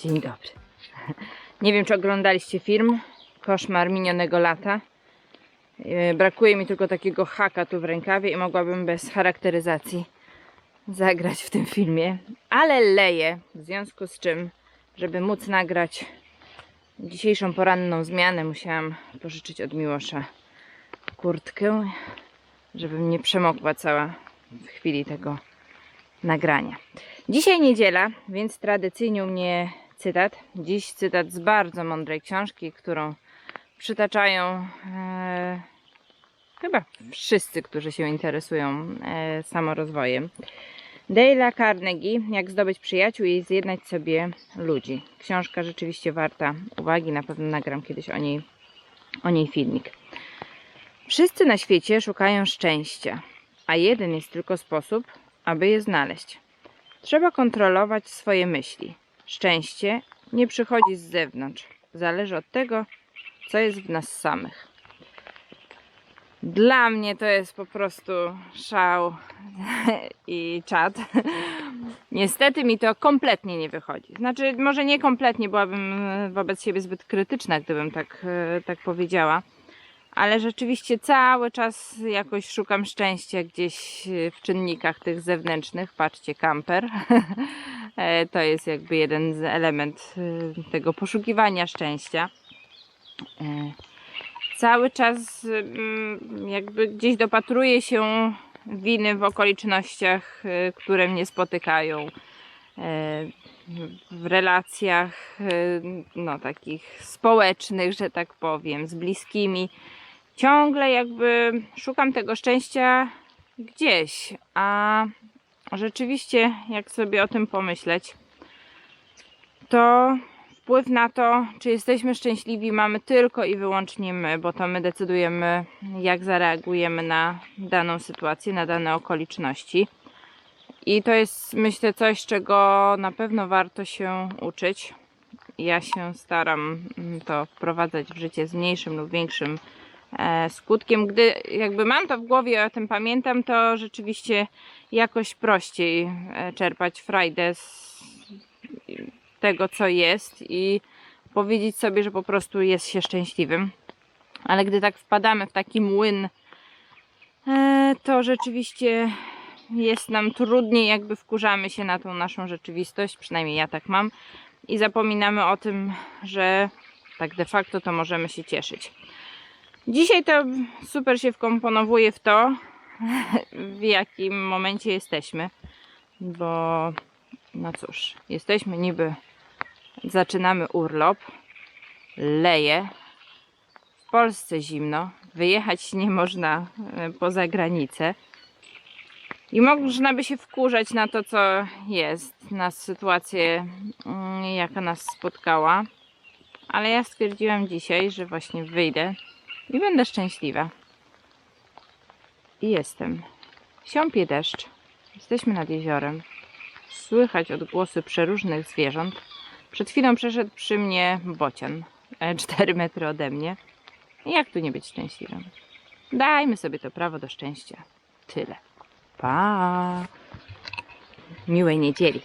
Dzień dobry. Nie wiem, czy oglądaliście film Koszmar minionego lata. Yy, Brakuje mi tylko takiego haka tu w rękawie i mogłabym bez charakteryzacji zagrać w tym filmie. Ale leję, w związku z czym, żeby móc nagrać dzisiejszą poranną zmianę, musiałam pożyczyć od Miłosza kurtkę, żebym nie przemokła cała w chwili tego nagrania. Dzisiaj niedziela, więc tradycyjnie u mnie cytat. Dziś cytat z bardzo mądrej książki, którą przytaczają e, chyba wszyscy, którzy się interesują e, samorozwojem. Dale'a Carnegie, Jak zdobyć przyjaciół i zjednać sobie ludzi. Książka rzeczywiście warta uwagi, na pewno nagram kiedyś o niej, o niej filmik. Wszyscy na świecie szukają szczęścia, a jeden jest tylko sposób, aby je znaleźć. Trzeba kontrolować swoje myśli. Szczęście nie przychodzi z zewnątrz. Zależy od tego, co jest w nas samych. Dla mnie to jest po prostu szał i czad. Niestety mi to kompletnie nie wychodzi. Znaczy, może nie kompletnie, byłabym wobec siebie zbyt krytyczna, gdybym tak, e, tak powiedziała. Ale rzeczywiście cały czas jakoś szukam szczęścia gdzieś e, w czynnikach tych zewnętrznych. Patrzcie, kamper. E, to jest jakby jeden z element e, tego poszukiwania szczęścia. Cały czas mm, jakby gdzieś dopatruję się winy w okolicznościach, które mnie spotykają. W relacjach no, takich społecznych, że tak powiem, z bliskimi. Ciągle jakby szukam tego szczęścia gdzieś, a rzeczywiście, jak sobie o tym pomyśleć, to wpływ na to, czy jesteśmy szczęśliwi, mamy tylko i wyłącznie my, bo to my decydujemy, jak zareagujemy na daną sytuację, na dane okoliczności. I to jest, myślę, coś, czego na pewno warto się uczyć. Ja się staram mm, to wprowadzać w życie z mniejszym lub większym skutkiem. Gdy jakby mam to w głowie, o tym pamiętam, to rzeczywiście jakoś prościej e, czerpać frajdę z tego, co jest i powiedzieć sobie, że po prostu jest się szczęśliwym. Ale gdy tak wpadamy w taki młyn, e, to rzeczywiście jest nam trudniej, jakby wkurzamy się na tą naszą rzeczywistość, przynajmniej ja tak mam, i zapominamy o tym, że tak de facto to możemy się cieszyć. Dzisiaj to super się wkomponowuje w to, w jakim momencie jesteśmy, bo no cóż, jesteśmy niby, zaczynamy urlop, leje, w Polsce zimno, wyjechać nie można e, poza granicę i można by się wkurzać na to, co jest, na sytuację, mm, jaka nas spotkała, ale ja stwierdziłam dzisiaj, że właśnie wyjdę i będę szczęśliwa. I jestem. Siąpie deszcz. Jesteśmy nad jeziorem słychać odgłosy przeróżnych zwierząt. Przed chwilą przeszedł przy mnie bocian, 4 metry ode mnie. Jak tu nie być szczęśliwym? Dajmy sobie to prawo do szczęścia. Tyle. Pa! Miłej niedzieli.